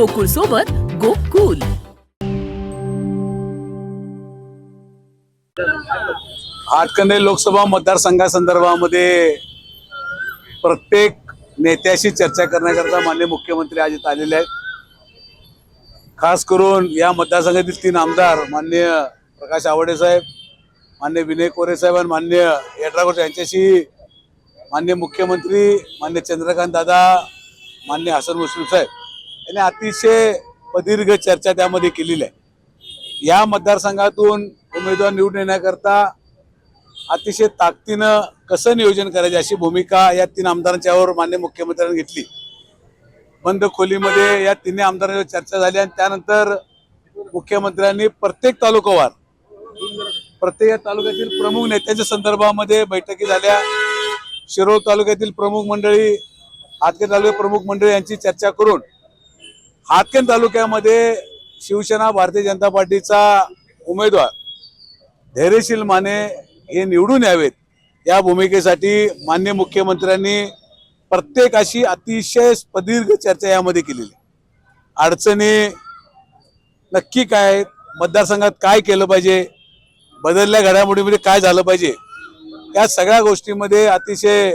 गोकुळ सोबत गोकुल. हातकंदे लोकसभा मतदारसंघासंदर्भामध्ये प्रत्येक नेत्याशी चर्चा करण्याकरता मान्य मुख्यमंत्री आज आलेले आहेत. खास करून या मतदारसंघातील तीन आमदार मान्य प्रकाश आवडे साहेब मान्य विनय कोरे साहेब आणि मान्य येड्रागोट यांच्याशी मान्य मुख्यमंत्री मान्य चंद्रकांत दादा मान्य हसन मुश्रीफ साहेब. यांनी अतिशय प्रदीर्घ चर्चा त्यामध्ये केलेली आहे. या मतदारसंघातून उमेदवार निवडून येण्याकरता अतिशय ताकदीनं कसं नियोजन करायचे अशी भूमिका या तीन आमदारांच्यावर मान्य मुख्यमंत्र्यांनी घेतली. बंद खोलीमध्ये या तिन्ही आमदारांवर चर्चा झाली आणि त्यानंतर मुख्यमंत्र्यांनी प्रत्येक तालुकावार प्रत्येक तालुक्यातील प्रमुख नेत्यांच्या संदर्भामध्ये बैठकी झाल्या. शिरोळ तालुक्यातील प्रमुख मंडळी हातके तालुक्यात प्रमुख मंडळी यांची चर्चा करून हातकेन तालुक्यामध्ये शिवसेना भारतीय जनता पार्टीचा उमेदवार धैर्यशील माने हे निवडून यावेत. या भूमिकेसाठी मान्य मुख्यमंत्र्यांनी प्रत्येकाशी अतिशय प्रदीर्घ चर्चा यामध्ये केलेली अडचणी नक्की काय आहेत? मतदारसंघात काय केलं पाहिजे? बदलल्या घडामोडीमध्ये काय झालं पाहिजे? या सगळ्या गोष्टीमध्ये अतिशय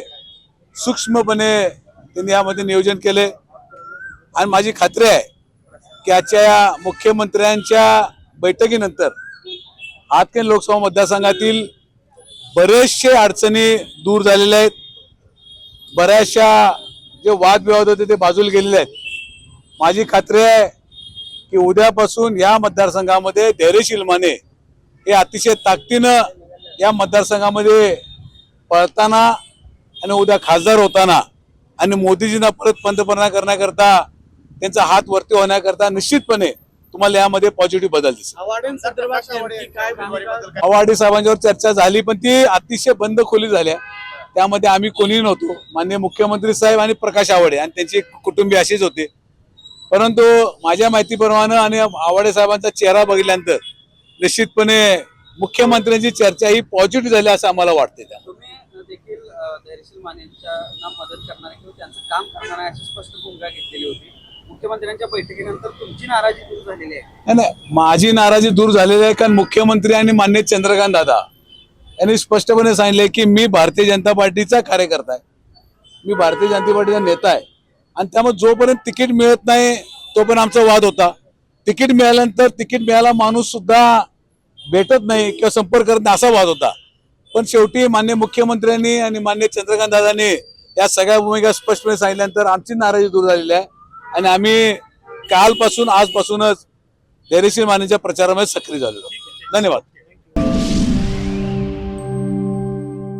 सूक्ष्मपणे त्यांनी यामध्ये नियोजन केले आणि माझी खात्री आहे की आजच्या या मुख्यमंत्र्यांच्या बैठकीनंतर आतकेन लोकसभा मतदारसंघातील बरेचसे अडचणी दूर झालेल्या आहेत. बऱ्याचशा जे वादविवाद होते ते बाजूला गेलेले आहेत. माझी खात्री आहे की उद्यापासून या मतदारसंघामध्ये धैर्यशील माने हे अतिशय ताकदीनं या मतदारसंघामध्ये पळताना आणि उद्या खासदार होताना आणि मोदीजींना परत पंतप्रधान करण्याकरता त्यांचा हात वरती होण्याकरता निश्चितपणे तुम्हाला यामध्ये पॉझिटिव्ह बदल दिसेल. आवाडी साहेबांच्यावर चर्चा झाली पण ती अतिशय बंद खोली झाल्या त्यामध्ये आम्ही कोणी नव्हतो. मान्य मुख्यमंत्री साहेब आणि प्रकाश आवाडे आणि त्यांचे कुटुंबीय असेच होते. परंतु माझ्या माहितीप्रमाणे आणि आवाडे साहेबांचा चेहरा बघितल्यानंतर निश्चितपणे मुख्यमंत्र्यांची चर्चा ही पॉझिटिव्ह झाली असं आम्हाला वाटते त्या तुम्ही देखील अ, धैर्यशील मानेंच्या मदत करणारे किंवा त्यांचं काम करणारे अशी स्पष्ट भूमिका घेतलेली होती. मुख्यमंत्र्यांच्या बैठकीनंतर तुमची नाराजी दूर झालेली आहे. नाही नाही माझी नाराजी दूर झालेली आहे कारण मुख्यमंत्री आणि मान्य चंद्रकांत दादा यांनी स्पष्टपणे सांगितले की मी भारतीय जनता पार्टीचा कार्यकर्ता आहे. मी भारतीय जनता पार्टीचा नेता आहे. आणि त्यामुळे जोपर्यंत तिकीट मिळत नाही तोपर्यंत आमचा वाद होता. तिकीट मिळाल्यानंतर तिकीट मिळाला माणूस सुद्धा भेटत नाही किंवा संपर्क करत नाही असा वाद होता. पण शेवटी मान्य मुख्यमंत्र्यांनी आणि मान्य चंद्रकांत दादांनी या सगळ्या भूमिका स्पष्टपणे सांगितल्यानंतर आमची नाराजी दूर झालेली आहे. आणि आम्ही कालपासून आजपासूनच धैर्यशील मानेच्या प्रचारामध्ये सक्रिय झालेलो. धन्यवाद.